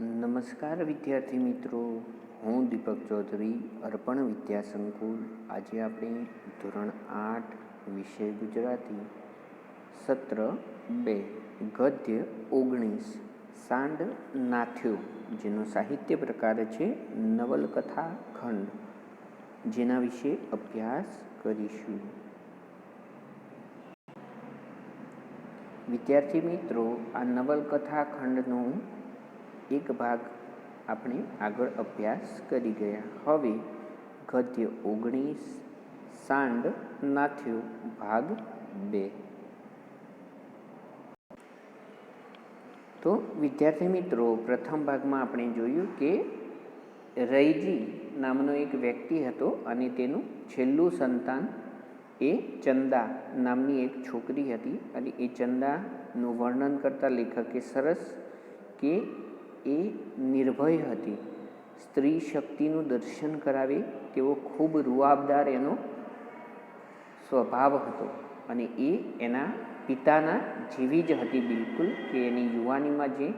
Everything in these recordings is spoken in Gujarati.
નમસ્કાર વિદ્યાર્થી મિત્રો. હું દીપક ચૌધરી, અર્પણ વિદ્યા સંકુલ. આજે આપણે ધોરણ આઠ, વિષય ગુજરાતી. સત્ર બે, ગદ્ય ઓગણીસ, સાંડ નાથ્યો, જેનો સાહિત્ય પ્રકાર છે નવલકથા ખંડ. જેના વિશે અભ્યાસ કરીશું. વિદ્યાર્થી મિત્રો, આ નવલકથા ખંડનો એક ભાગ આપણે આગળ અભ્યાસ કરી ગયા. હવે ગદ્ય ઓગણીસ, સાંડ નાથ્યો, ભાગ બે. તો વિદ્યાર્થી મિત્રો, પ્રથમ ભાગમાં આપણે જોયું કે રૈજી નામનો એક વ્યક્તિ હતો અને તેનું છેલ્લું સંતાન એ ચંદા નામની એક છોકરી હતી અને એ ચંદાનું વર્ણન કરતા લેખકે સરસ કે એ નિર્ભય હતી. સ્ત્રી શક્તિનું દર્શન કરાવે તેવો ખૂબ રૂઆબદાર એનો સ્વભાવ હતો અને એ એના પિતાના જેવી જ હતી બિલકુલ કે એની યુવાનીમાં જે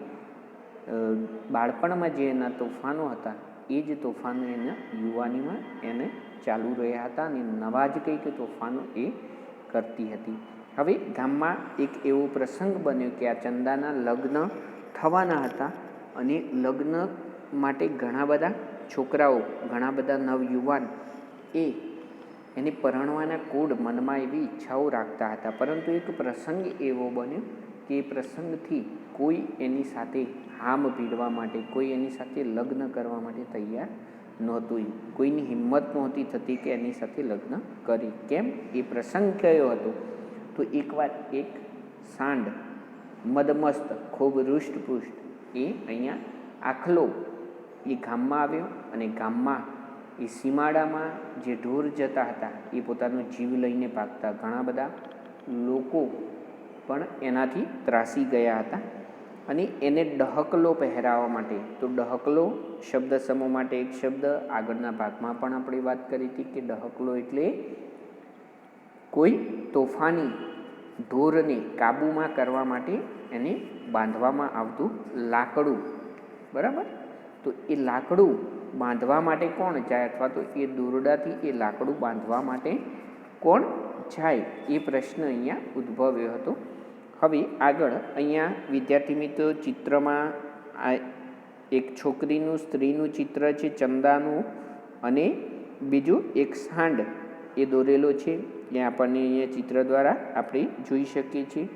બાળપણમાં જે એના તોફાનો હતા, એ જ તોફાનો એના યુવાનીમાં એને ચાલુ રહ્યા હતા અને નવા જ કંઈક તોફાનો એ કરતી હતી. હવે ગામમાં એક એવો પ્રસંગ બન્યો કે આ ચંદાના લગ્ન થવાના હતા અને લગ્ન માટે ઘણા બધા છોકરાઓ, ઘણા બધા નવયુવાન એ એને પરણવાના કોડ મનમાં એવી ઈચ્છાઓ રાખતા હતા. પરંતુ એક પ્રસંગ એવો બન્યો કે એ પ્રસંગથી કોઈ એની સાથે હામ ભીડવા માટે, કોઈ એની સાથે લગ્ન કરવા માટે તૈયાર નહોતું. કોઈની હિંમત નહોતી થતી કે એની સાથે લગ્ન કરી. કેમ? એ પ્રસંગ કયો હતો? તો એકવાર એક સાંડ, મદમસ્ત, ખૂબ રૂષ્ટપુષ્ટ એ અહીંયા આખલો એ ગામમાં આવ્યો અને ગામમાં એ સીમાડામાં જે ઢોર જતા હતા, એ પોતાનો જીવ લઈને ભાગતા ઘણા બધા લોકો પણ એનાથી ત્રાસી ગયા હતા. અને એને ડહકલો પહેરાવવા માટે, તો ડહકલો શબ્દ સમૂહ માટે એક શબ્દ આગળના ભાગમાં પણ આપણે વાત કરી હતી કે ડહકલો એટલે કોઈ તોફાની ઢોરને કાબૂમાં કરવા માટે એને બાંધવામાં આવતું લાકડું. બરાબર? તો એ લાકડું બાંધવા માટે કોણ જાય અથવા તો એ દોરડાથી એ લાકડું બાંધવા માટે કોણ જાય? એ પ્રશ્ન અહીંયા ઉદ્ભવ્યો હતો. હવે આગળ અહીંયા વિદ્યાર્થી મિત્રો ચિત્રમાં આ એક છોકરીનું સ્ત્રીનું ચિત્ર છે, ચંદાનું અને બીજું એક સાંડ એ દોરેલો છે. એ આપણને અહીંયા ચિત્ર દ્વારા આપણે જોઈ શકીએ છીએ.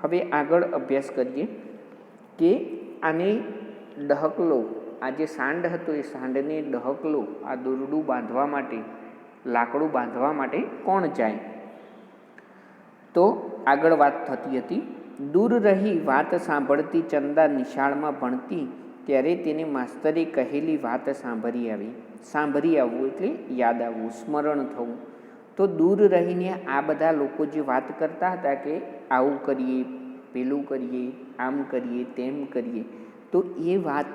હવે આગળ અભ્યાસ કરીએ કે આને ડહકલો આ જે સાંડ હતો એ સાંડને ડહકલો આ દોરડું બાંધવા માટે, લાકડું બાંધવા માટે કોણ જાય? તો આગળ વાત થતી હતી. દૂર રહી વાત સાંભળતી ચંદા નિશાળમાં ભણતી ત્યારે તેને માસ્તરે કહેલી વાત સાંભળી આવી. સાંભળી આવવું એટલે યાદ આવવું, સ્મરણ થવું. તો દૂર રહીને આ બધા લોકો જે વાત કરતા હતા કે આવું કરીએ, પેલું કરીએ, આમ કરીએ, તેમ કરીએ, તો એ વાત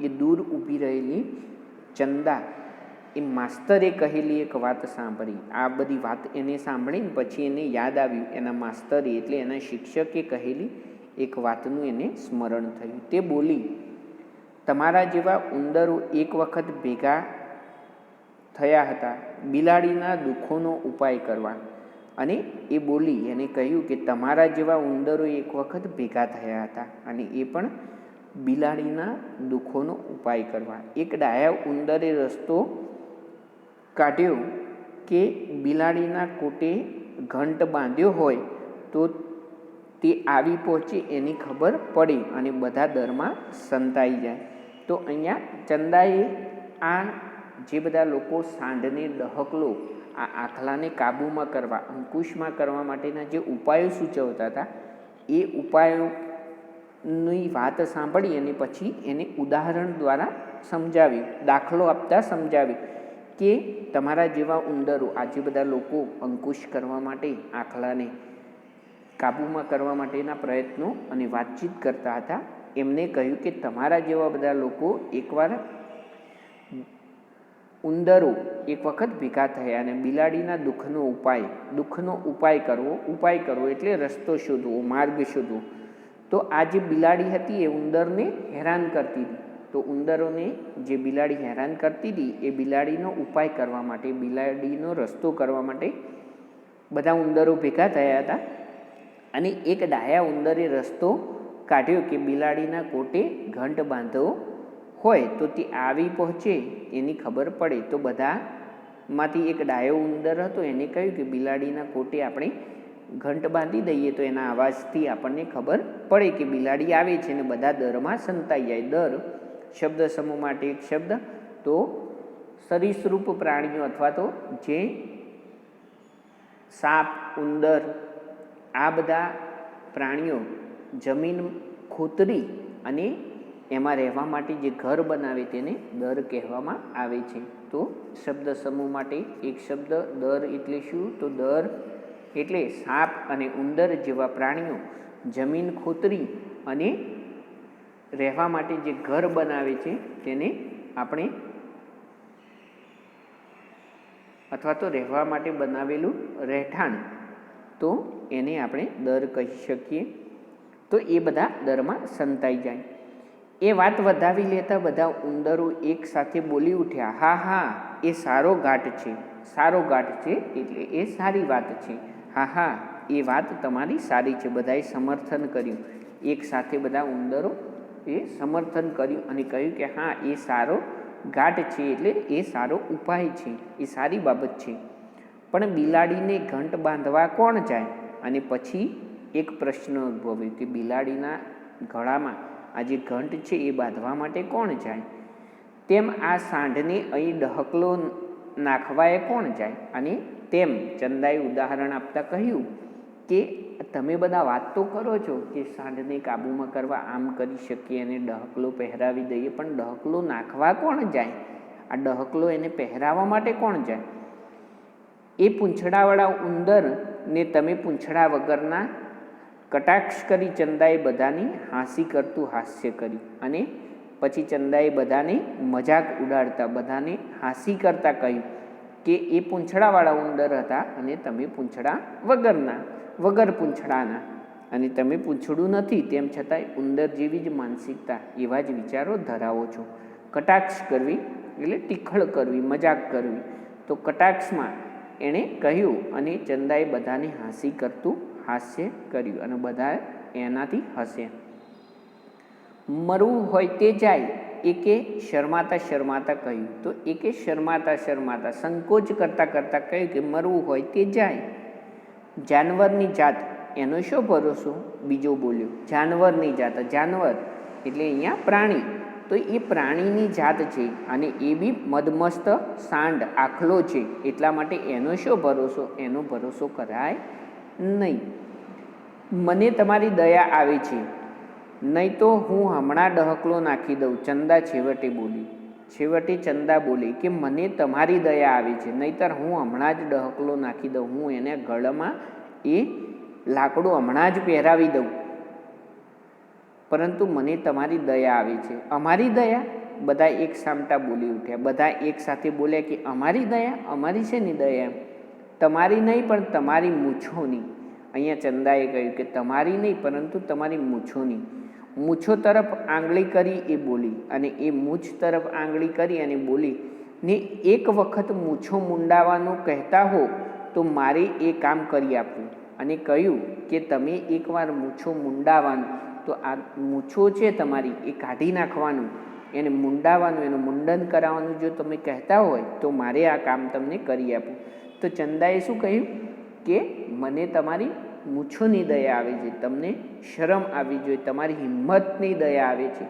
એ દૂર ઊભી રહેલી ચંદા. એ માસ્તરે કહેલી એક વાત સાંભળી. આ બધી વાત એને સાંભળીને પછી એને યાદ આવ્યું. એના માસ્તરે એટલે એના શિક્ષકે કહેલી એક વાતનું એને સ્મરણ થયું. તે બોલી, તમારા જેવા ઉંદરો એક વખત ભેગા થયા હતા. બિલાડીના દુઃખોનો ઉપાય કરવા. અને એ બોલી એને કહ્યું કે તમારા જેવા ઉંદરો એક વખત ભેગા થયા હતા અને એ પણ બિલાડીના દુઃખોનો ઉપાય કરવા. એક ડાયા ઉંદરે રસ્તો કાઢ્યો કે બિલાડીના કોટે ઘંટ બાંધ્યો હોય તો તે આવી પહોંચે એની ખબર પડે અને બધા દરમાં સંતાઈ જાય. તો અહીંયા ચંદાએ આ જે બધા લોકો સાંઢને ડહકલો, આ આખલાને કાબૂમાં કરવા, અંકુશમાં કરવા માટેના જે ઉપાયો સૂચવતા હતા, એ ઉપાયોની વાત સાંભળી અને પછી એને ઉદાહરણ દ્વારા સમજાવી દાખલો આપતા સમજાવી કે તમારા જેવા ઉંદરો આ જે બધા લોકો અંકુશ કરવા માટે, આખલાને કાબૂમાં કરવા માટેના પ્રયત્નો અને વાતચીત કરતા હતા. એમને કહ્યું કે તમારા જેવા બધા લોકો એકવાર ઉંદરો એક વખત ભેગા થયા અને બિલાડીના દુઃખનો ઉપાય દુઃખનો ઉપાય કરવો ઉપાય કરવો એટલે રસ્તો શોધવો, માર્ગ શોધવો. તો આ જે બિલાડી હતી એ ઉંદરને હેરાન કરતી હતી. તો ઉંદરોને જે બિલાડી હેરાન કરતી હતી એ બિલાડીનો ઉપાય કરવા માટે, બિલાડીનો રસ્તો કરવા માટે બધા ઉંદરો ભેગા થયા હતા અને એક ડાયા ઉંદરે રસ્તો કાઢ્યો કે બિલાડીના કોટે ઘંટ બાંધવો હોય તો તે આવી પહોંચે એની ખબર પડે. તો બધામાંથી એક ડાયો ઉંદર હતો, એને કહ્યું કે બિલાડીના કોટે આપણે ઘંટ બાંધી દઈએ તો એના અવાજથી આપણને ખબર પડે કે બિલાડી આવે છે અને બધા દરમાં સંતાઈ જાય. દર શબ્દ સમૂહ માટે એક શબ્દ. તો સરીસૃપ પ્રાણીઓ અથવા તો જે સાપ, ઉંદર, આ બધા પ્રાણીઓ જમીન ખોતરી અને એમાં રહેવા માટે જે ઘર બનાવે તેને દર કહેવામાં આવે છે. તો શબ્દ સમૂહ માટે એક શબ્દ દર એટલે શું? તો દર એટલે સાપ અને ઉંદર જેવા પ્રાણીઓ જમીન ખોતરી અને રહેવા માટે જે ઘર બનાવે છે તેને આપણે અથવા તો રહેવા માટે બનાવેલું રહેઠાણ. તો એને આપણે દર કહી શકીએ. તો એ બધા દરમાં સંતાઈ જાય. એ વાત વધાવી લેતા બધા ઉંદરો એક સાથે બોલી ઉઠ્યા, હા હા, એ સારો ઘાટ છે, સારો ઘાટ છે એટલે એ સારી વાત છે. હા હા, એ વાત તમારી સારી છે. બધાએ સમર્થન કર્યું. એક સાથે બધા ઉંદરો એ સમર્થન કર્યું અને કહ્યું કે, હા, એ સારો ઘાટ છે એટલે એ સારો ઉપાય છે, એ સારી બાબત છે. પણ બિલાડીને ઘંટ બાંધવા કોણ જાય? અને પછી એક પ્રશ્ન ઉદ્ભવ્યો કે બિલાડીના ગળામાં આ જે ઘંટ છે એ બાંધવા માટે કોણ જાય? તેમ આ સાંઢને અહીં ડહકલો નાખવાએ કોણ જાય? અને તેમ ચંદાએ ઉદાહરણ આપતા કહ્યું કે, તમે બધા વાત તો કરો છો કે સાંઢને કાબૂમાં કરવા આમ કરી શકીએ અને ડહકલો પહેરાવી દઈએ, પણ ડહકલો નાખવા કોણ જાય? આ ડહકલો એને પહેરાવવા માટે કોણ જાય? એ પૂંછડાવાળા ઉંદરને તમે પૂંછડા વગરના કટાક્ષ કરી ચંદાએ બધાને હાંસી કરતું હાસ્ય કર્યું અને પછી ચંદાએ બધાને મજાક ઉડાડતા બધાને હાંસી કરતા કહ્યું કે એ પૂંછડાવાળા ઉંદર હતા અને તમે પૂંછડા વગરના, વગર પૂંછડાના. અને તમે પૂંછડું નથી, તેમ છતાંય ઉંદર જેવી જ માનસિકતા, એવા જ વિચારો ધરાવો છો. કટાક્ષ કરવી એટલે ટીખળ કરવી, મજાક કરવી. તો કટાક્ષમાં એણે કહ્યું અને ચંદાએ બધાને હાંસી કરતું હાસ્ય કર્યું અને બધા એનાથી હસે. મરવું હોય તે જાય, એકે શરમાતા શરમાતા કહ્યું. તો એકે શરમાતા શરમાતા સંકોચ કરતાં કરતાં કહ્યું કે મરવું હોય તે જાય. જાનવરની જાત, એનો શો ભરોસો? બીજો બોલ્યો, જાનવરની જાત, જાનવર એટલે અહીંયા પ્રાણી. તો એ પ્રાણીની જાત છે અને એ બી મદમસ્ત સાંડ આખલો છે. એટલા માટે એનો શો ભરોસો? એનો ભરોસો કરાય નહીં. મને તમારી દયા આવે છે. નહીં તો હું હમણાં ડહકલો નાખી દઉં. ચંદા છેવટે બોલી. છેવટે ચંદા બોલી કે મને તમારી દયા આવે છે. નહીતર હું હમણાં જ ડહકલો નાખી દઉં. હું એને ગળમાં એ લાકડું હમણાં જ પહેરાવી દઉં. પરંતુ મને તમારી દયા આવે છે. અમારી દયા? બધા એક સામટા બોલી ઉઠ્યા. બધા એક સાથે બોલ્યા કે અમારી દયા? અમારી છે ને દયા? તમારી નહીં, પણ તમારી મૂછોની. અહીંયા ચંદાએ કહ્યું કે તમારી નહીં, પરંતુ તમારી મૂછોની. મૂછો તરફ આંગળી કરી એ બોલી અને એ મૂછ તરફ આંગળી કરી અને બોલી, ને એક વખત મૂછો મુંડાવાનું કહેતા હો, તો મારે એ કામ કરી આપવું. અને કહ્યું કે, તમે એકવાર મૂછો મુંડાવાનું, તો આ મૂછો છે તમારી, એ કાઢી નાખવાનું. એને મુંડાવાનું, એનું મુંડન કરાવવાનું જો તમે કહેતા હોય, તો મારે આ કામ તમને કરી આપું તો ચંદાએ શું કહ્યું? કે મને તમારી મૂછોની દયા આવે છે. તમને શરમ આવવી જોઈએ. તમારી હિંમતની દયા આવે છે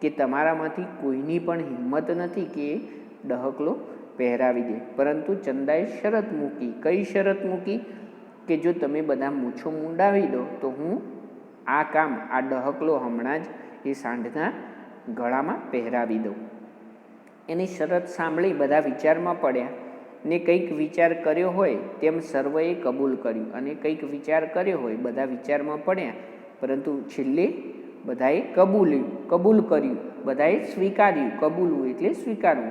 કે તમારામાંથી કોઈની પણ હિંમત નથી કે ડહકલો પહેરાવી દે. પરંતુ ચંદાએ શરત મૂકી. કઈ શરત મૂકી? કે જો તમે બધા મૂછો મુંડાવી દો, તો હું આ કામ, આ ડહકલો હમણાં જ એ સાંઢના ગળામાં પહેરાવી દઉં. એની શરત સાંભળી બધા વિચારમાં પડ્યા. ને કંઈક વિચાર કર્યો હોય તેમ સર્વએ કબૂલ કર્યું. અને કંઈક વિચાર કર્યો હોય બધા વિચારમાં પડ્યા. પરંતુ છેલ્લે બધાએ કબૂલ્યું, કબૂલ કર્યું. બધાએ સ્વીકાર્યું. કબૂલવું એટલે સ્વીકારવું.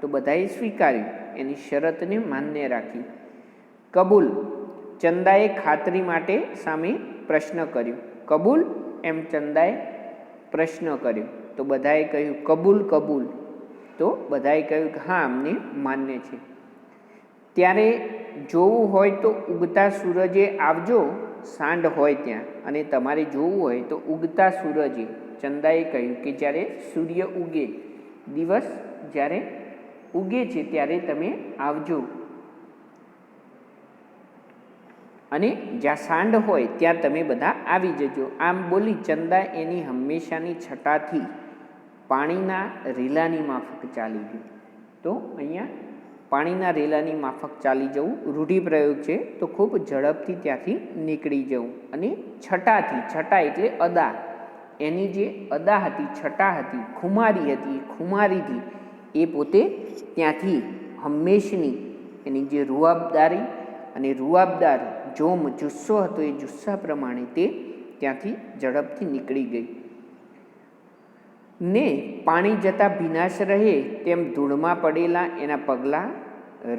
તો બધાએ સ્વીકાર્યું. એની શરતને માન્ય રાખી. કબૂલ ચંદાએ ખાતરી માટે સામે પ્રશ્ન કર્યો. કબૂલ? એમ ચંદાએ પ્રશ્ન કર્યો. તો બધાએ કહ્યું, કબૂલ કબૂલ. તો બધાએ કહ્યું કે, હા, અમને માન્ય છે. ત્યારે જોવું હોય તો ઉગતા સૂરજે આવજો, સાંડ હોય ત્યાં. અને તમારે જોવું હોય તો ઉગતા સૂરજે. ચંદાએ કહ્યું કે જ્યારે સૂર્ય ઉગે, દિવસ જ્યારે ઉગે છે ત્યારે તમે આવજો. અને જ્યાં સાંડ હોય ત્યાં તમે બધા આવી જજો. આમ બોલી ચંદા એની હંમેશાની છટાથી પાણીના રીલાની માફક ચાલી ગઈ તો અહીંયા પાણીના રેલાની માફક ચાલી જવું, રૂઢિપ્રયોગ છે, તો ખૂબ ઝડપથી ત્યાંથી નીકળી જવું. અને છટાથી, છટા એટલે અદા. એની જે અદા હતી, છટા હતી, ખુમારી હતી ખુમારીથી એ પોતે ત્યાંથી હંમેશની એની જે રૂઆબદારી અને રૂઆબદાર જોમ, જુસ્સો હતો એ જુસ્સા પ્રમાણે તે ત્યાંથી ઝડપથી નીકળી ગઈ. ને પાણી જતાં ભીનાશ રહે તેમ ધૂળમાં પડેલા એના પગલાં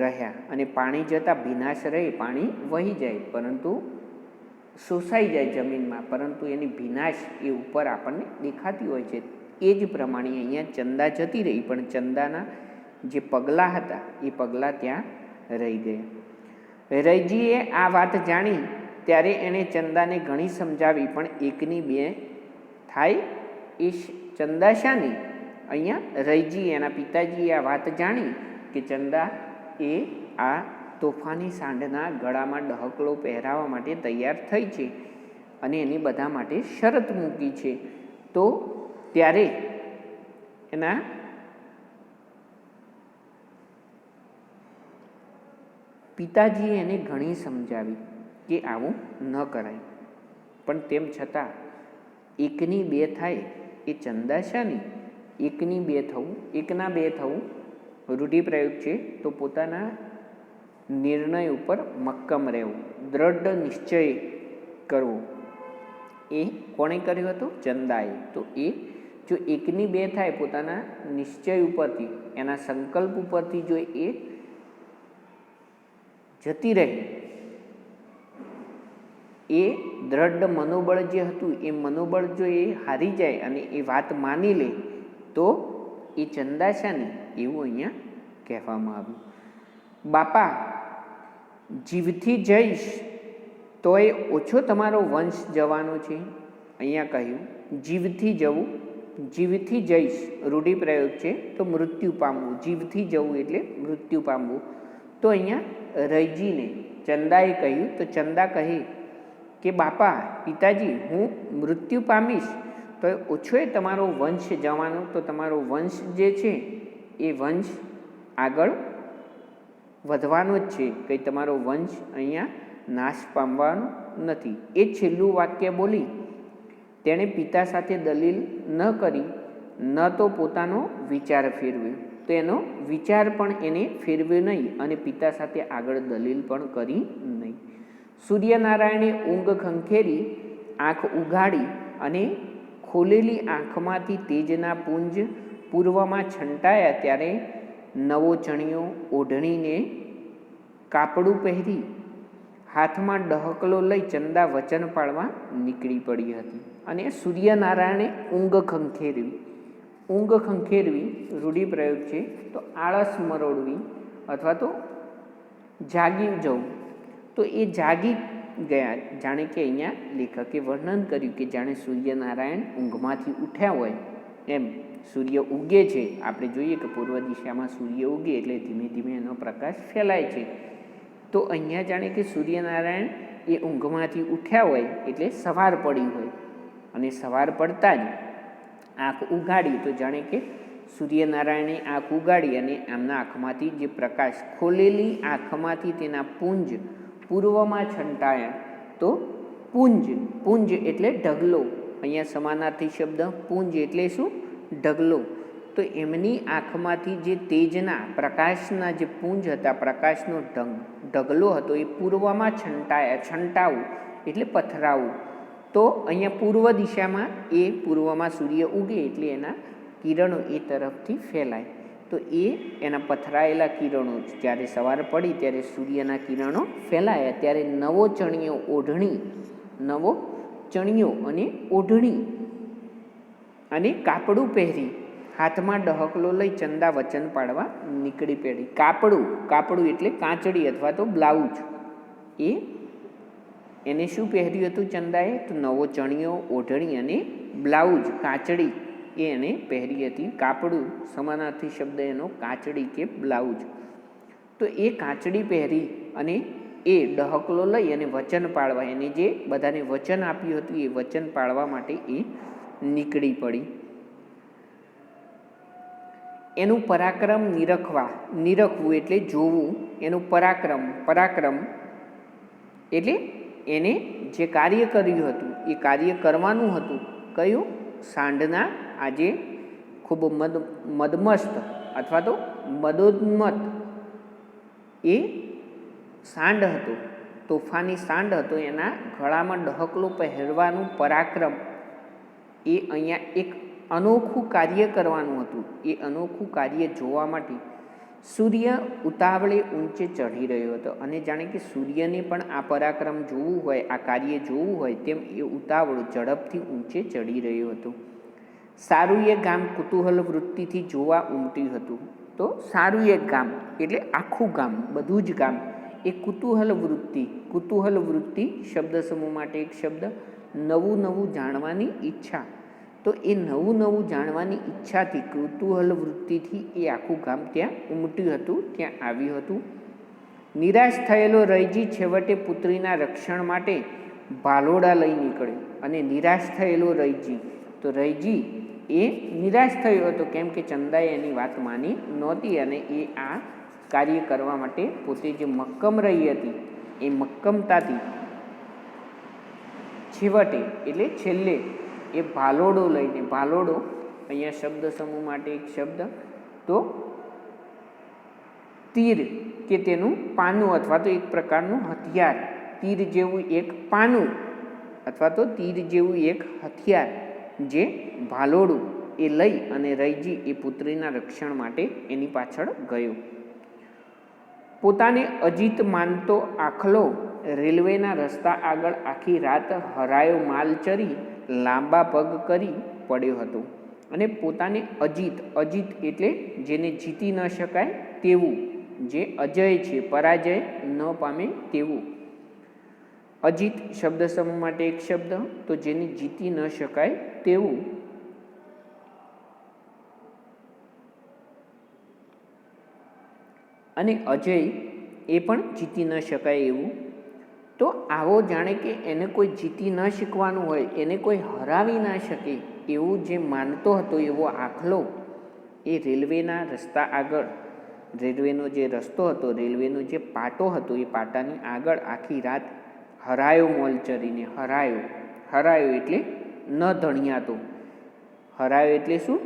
રહ્યા અને પાણી જતાં ભીનાશ રહે પાણી વહી જાય, પરંતુ શોષાઈ જાય જમીનમાં, પરંતુ એની ભીનાશ એ ઉપર આપણને દેખાતી હોય છે. એ જ પ્રમાણે અહીંયા ચંદા જતી રહી, પણ ચંદાના જે પગલાં હતા, એ પગલાં ત્યાં રહી ગયા. રૈજીએ આ વાત જાણી, ત્યારે એણે ચંદાને ઘણી સમજાવી, પણ એકની બે થાય એ ચંદાશાની. અહીંયા રૈજી એના પિતાજીએ આ વાત જાણી કે ચંદા એ આ તોફાની સાંઢના ગળામાં ડહકલો પહેરાવવા માટે તૈયાર થઈ છે અને એની બધા માટે શરત મૂકી છે. તો ત્યારે એના પિતાજીએ એને ઘણી સમજાવી કે આવું ન કરાય. પણ તેમ છતાં એકની બે થાય એ ચંદાશાની એકની બે થવું, એકના બે થવું, રૂઢિપ્રયોગ છે તો પોતાના નિર્ણય ઉપર મક્કમ રહેવું, દ્રઢ નિશ્ચય કરવો. એ કોણે કર્યો હતો? ચંદાએ. તો એ જો એકની બે થાય પોતાના નિશ્ચય ઉપરથી, એના સંકલ્પ ઉપરથી જો એ જતી રહે એ દ્રઢ મનોબળ જે હતું, એ મનોબળ જો એ હારી જાય અને એ વાત માની લે, તો એ ચંદાશાની એવું અહીંયા કહેવામાં આવ્યું. બાપા, જીવથી જઈશ, તોય ઓછો તમારો વંશ જવાનો છે. અહીંયા કહ્યું, જીવથી જવું, જીવથી જઈશ, રૂઢિપ્રયોગ છે, તો મૃત્યુ પામવું. જીવથી જવું એટલે મૃત્યુ પામવું. તો અહીંયા રૈજીને ચંદાએ કહ્યું, તો ચંદા કહે કે બાપા, પિતાજી, હું મૃત્યુ પામીશ, તો ઓછોય તમારો વંશ જવાનો, તો તમારો વંશ જે છે, એ વંશ આગળ વધવાનો જ છે. કંઈ તમારો વંશ અહીંયા નાશ પામવાનો નથી. એ છેલ્લું વાક્ય બોલી, તેણે પિતા સાથે દલીલ ન કરી, ન તો પોતાનો વિચાર ફેરવ્યો. તો એનો વિચાર પણ એને ફેરવ્યો નહીં અને પિતા સાથે આગળ દલીલ પણ કરી નહીં. સૂર્યનારાયણે ઊંઘ ખંખેરી, આંખ ઉઘાડી અને ખોલેલી આંખમાંથી તેજના પુંજ પૂર્વમાં છંટાયા ત્યારે નવો ચણિયો ઓઢણીને કાપડું પહેરી હાથમાં ડહકલો લઈ ચંદા વચન પાડવા નીકળી પડી હતી અને સૂર્યનારાયણે ઊંઘ ખંખેરવી. ઊંઘ ખંખેરવી રૂઢિપ્રયોગ છે. તો આળસ મરોડવી અથવા તો જાગી જવું. તો એ જાગી ગયા. જાણે કે અહીંયા લેખકે વર્ણન કર્યું કે જાણે સૂર્યનારાયણ ઊંઘમાંથી ઉઠ્યા હોય એમ સૂર્ય ઉગે છે. આપણે જોઈએ કે પૂર્વ દિશામાં સૂર્ય ઉગે એટલે ધીમે ધીમે એનો પ્રકાશ ફેલાય છે. તો અહીંયા જાણે કે સૂર્યનારાયણ એ ઊંઘમાંથી ઉઠ્યા હોય એટલે સવાર પડી હોય અને સવાર પડતા જ આંખ ઉગાડી તો જાણે કે સૂર્યનારાયણે આંખ ઉગાડી અને એમના આંખમાંથી જે પ્રકાશ ખોલેલી આંખમાંથી તેના પુંજ પૂર્વમાં છંટાયા, તો પુંજ પુંજ એટલે ઢગલો. અહીંયા સમાનાર્થી શબ્દ પુંજ એટલે શું? ઢગલો. તો એમની આંખમાંથી જે તેજના, પ્રકાશના જે પુંજ હતા, પ્રકાશનો ઢગ, ઢગલો હતો, એ પૂર્વમાં છંટાયા, છંટાવું એટલે પથરાવું. તો અહીંયા પૂર્વ દિશામાં એ પૂર્વમાં સૂર્ય ઉગે એટલે એના કિરણો એ તરફથી ફેલાય. તો એ એના પથરાયેલા કિરણો જ્યારે સવાર પડી ત્યારે સૂર્યના કિરણો ફેલાયા. ત્યારે નવો ચણિયો ઓઢણી, નવો ચણિયો અને ઓઢણી અને કાપડું પહેરી હાથમાં ડહકલો લઈ ચંદા વચન પાડવા નીકળી પડી. કાપડું કાપડું એટલે કાંચડી અથવા તો બ્લાઉઝ. એ એને શું પહેર્યું હતું ચંદાએ? તો નવો ચણિયો, ઓઢણી અને બ્લાઉઝ, કાચડી. એ એણે પહેરી હતી કાપડું. સમાનાર્થી શબ્દ એનો કાચડી કે બ્લાઉઝ. તો એ કાચડી પહેરી અને એ ડહકલો લઈ અને વચન પાળવા, એને જે બધાને વચન આપ્યું હતું, એ વચન પાળવા માટે એ નીકળી પડી. એનું પરાક્રમ નિરખવા, નિરખવું એટલે જોવું. એનું પરાક્રમ પરાક્રમ એટલે એને જે કાર્ય કર્યું હતું, એ કાર્ય કરવાનું હતું. કયું? સાંઢના આજે ખૂબ મદ, મદમસ્ત અથવા તો મદોન્મત એ સાંડ હતો, તોફાની સાંડ હતો, એના ગળામાં ડહકલો પહેરવાનું પરાક્રમ. એ અહીંયા એક અનોખું કાર્ય કરવાનું હતું, એ અનોખું કાર્ય જોવા માટે સૂર્ય ઉતાવળે ઊંચે ચઢી રહ્યો હતો. અને જાણે કે સૂર્યને પણ આ પરાક્રમ જોવું હોય, આ કાર્ય જોવું હોય, તેમ એ ઉતાવળો ઝડપથી ઊંચે ચડી રહ્યો હતો. સારું એ ગામ કુતૂહલ વૃત્તિથી જોવા ઉમટ્યું હતું. તો સારું એક ગામ એટલે આખું ગામ, બધું જ ગામ, એ કુતૂહલ વૃત્તિ કુતૂહલ વૃત્તિ શબ્દ સમૂહ માટે એક શબ્દ, નવું નવું જાણવાની ઈચ્છા. તો એ નવું નવું જાણવાની ઈચ્છાથી કુતૂહલ વૃત્તિથી એ આખું ગામ ત્યાં ઉમટ્યું હતું, ત્યાં આવ્યું હતું. નિરાશ થયેલો રૈજી છેવટે પુત્રીના રક્ષણ માટે ભાલોડા લઈ નીકળ્યો અને નિરાશ થયેલો રૈજી તો રૈજી એ નિરાશ થયો હતો. કેમ કે ચંદાએ એની વાત માની નહોતી અને એ આ કાર્ય કરવા માટે પોતે જે મક્કમ રહી હતી, એ મક્કમતાથી છેવટે, એટલે છેલ્લે, એ ભાલોડો લઈને, ભાલોડો અહીંયા શબ્દ સમૂહ માટે એક શબ્દ, તો તીર કે તેનું પાનું અથવા તો એક પ્રકારનું હથિયાર, તીર જેવું એક પાનું અથવા તો તીર જેવું એક હથિયાર જે ભાલોડું એ લઈ અને રૈજી એ પુત્રીના રક્ષણ માટે એની પાછળ ગયો. પોતાને અજીત માનતો આખલો રેલવેના રસ્તા આગળ આખી રાત હરાયો માલ ચરી લાંબા પગ કરી પડ્યો હતો અને પોતાને અજીત અજીત એટલે જેને જીતી ન શકાય તેવું, જે અજય છે, પરાજય ન પામે તેવું અજીત શબ્દ સમૂહ માટે એક શબ્દ, તો જેને જીતી ન શકાય તેવું. અને અજય એ પણ જીતી ન શકાય એવું. તો આવો જાણે કે એને કોઈ જીતી ન શીખવાનું હોય, એને કોઈ હરાવી ના શકે એવું જે માનતો હતો એવો આખલો એ રેલવેના રસ્તા આગળ. રેલવેનો જે રસ્તો હતો, રેલવેનો જે પાટો હતો એ પાટાની આગળ આખી રાત હરાયો મોલ ચરીને હરાયો. હરાયો એટલે ન ધણિયાતો. હરાયો એટલે શું?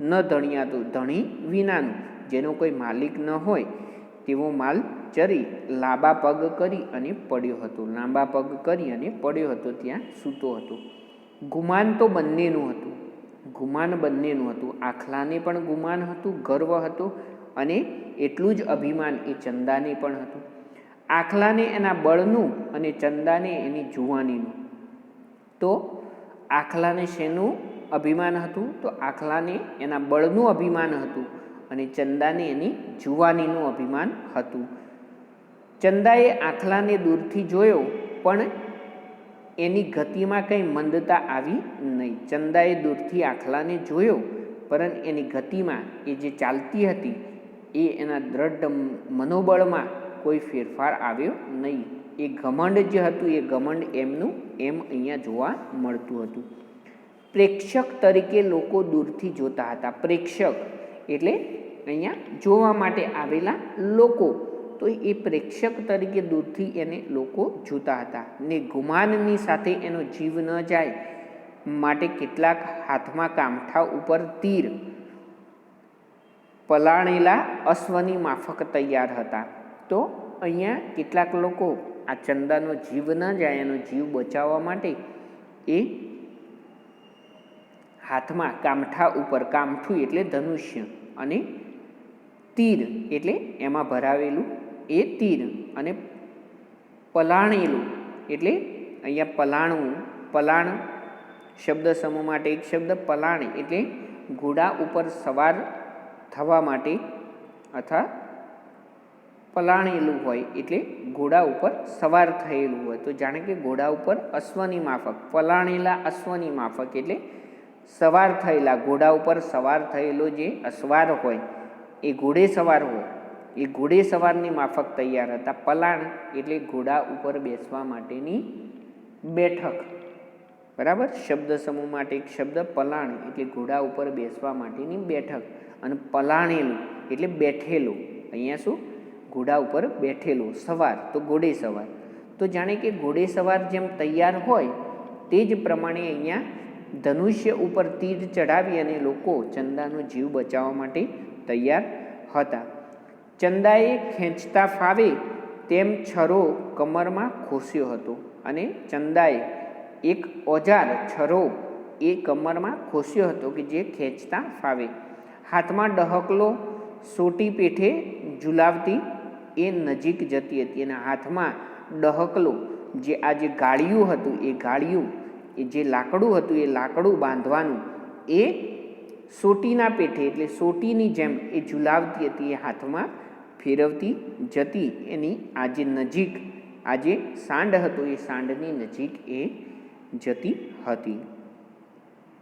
ન ધણિયાતો. ધણી વિનાનું. જેનો કોઈ માલિક ન હોય, તેવો માલ ચરી લાંબા પગ કરી અને પડ્યો હતો. લાંબા પગ કરી અને પડ્યો હતો, ત્યાં સૂતો હતો. ગુમાન તો બંનેનું હતું. ગુમાન બંનેનું હતું. આખલાને પણ ગુમાન હતું, ગર્વ હતો અને એટલું જ અભિમાન એ ચંદાને પણ હતું. આખલાને એના બળનું અને ચંદાને એની જુવાનીનું. તો આખલાને શેનું અભિમાન હતું? તો આખલાને એના બળનું અભિમાન હતું અને ચંદાને એની જુવાનીનું અભિમાન હતું. ચંદાએ આખલાને દૂરથી જોયો, પણ એની ગતિમાં કંઈ મંદતા આવી નહીં. ચંદાએ દૂરથી આખલાને જોયો પરંતુ એની ગતિમાં એ જે ચાલતી હતી, એ એના દ્રઢ મનોબળમાં કોઈ ફેરફાર આવ્યો નહીં. એ ઘમંડ જે હતું, એ ઘમંડ એમનું, એમ અહીંયા જોવા મળતું હતું. પ્રેક્ષક તરીકે લોકો દૂરથી જોતા હતા. પ્રેક્ષક એટલે અહીંયા જોવા માટે આવેલા લોકો. તો એ પ્રેક્ષક તરીકે દૂરથી એને લોકો જોતા હતા. ને ગુમાનની સાથે એનો જીવ ન જાય માટે કેટલાક હાથમાં કામઠા ઉપર તીર પલાણેલા અશ્વની માફક તૈયાર હતા. તો અહીંયા કેટલાક લોકો આ ચંદાનો જીવ ન જાય, એનો જીવ બચાવવા માટે એ હાથમાં કામઠા ઉપર કામઠું એટલે ધનુષ્ય અને તીર એટલે એમાં ભરાવેલું એ તીર અને પલાણેલું એટલે અહીંયા પલાણવું, પલાણ શબ્દ સમૂહ માટે એક શબ્દ, પલાણ એટલે ઘોડા ઉપર સવાર થવા માટે અથવા પલાણેલું હોય એટલે ઘોડા ઉપર સવાર થયેલું હોય. તો જાણે કે ઘોડા ઉપર અશ્વની માફક, પલાણેલા અશ્વની માફક એટલે સવાર થયેલા ઘોડા ઉપર સવાર થયેલો જે અસવાર હોય, એ ઘોડે સવાર હોય. એ ઘોડે સવારની માફક તૈયાર હતા. પલાણ એટલે ઘોડા ઉપર બેસવા માટેની બેઠક. બરાબર? શબ્દ સમૂહ માટે એક શબ્દ પલાણ એટલે ઘોડા ઉપર બેસવા માટેની બેઠક. અને પલાણેલું એટલે બેઠેલું. અહીંયા શું? ઘોડા ઉપર બેઠેલો, સવાર, તો ઘોડે સવાર. તો જાણે કે ઘોડે સવાર જેમ તૈયાર હોય, તે જ પ્રમાણે અહીંયા ધનુષ્ય ઉપર તીર ચડાવી અને લોકો ચંદાનો જીવ બચાવવા માટે તૈયાર હતા. ચંદાએ ખેંચતા ફાવે તેમ છરો કમરમાં ખોસ્યો હતો અને ચંદાએ એક ઓજાર છરો એ કમરમાં ખોસ્યો હતો કે જે ખેંચતા ફાવે. હાથમાં ડહકલો સોટી પેઠે ઝુલાવતી એ નજીક જતી હતી એના હાથમાં ડહકલો. જે આ જે ગાળિયું હતું, એ ગાળિયું, એ જે લાકડું હતું, એ લાકડું બાંધવાનું, એ સોટીના પેઠે, એટલે સોટીની જેમ એ ઝુલાવતી હતી, એ હાથમાં ફેરવતી જતી. એની આજે નજીક આજે સાંડ હતો, એ સાંડની નજીક એ જતી હતી.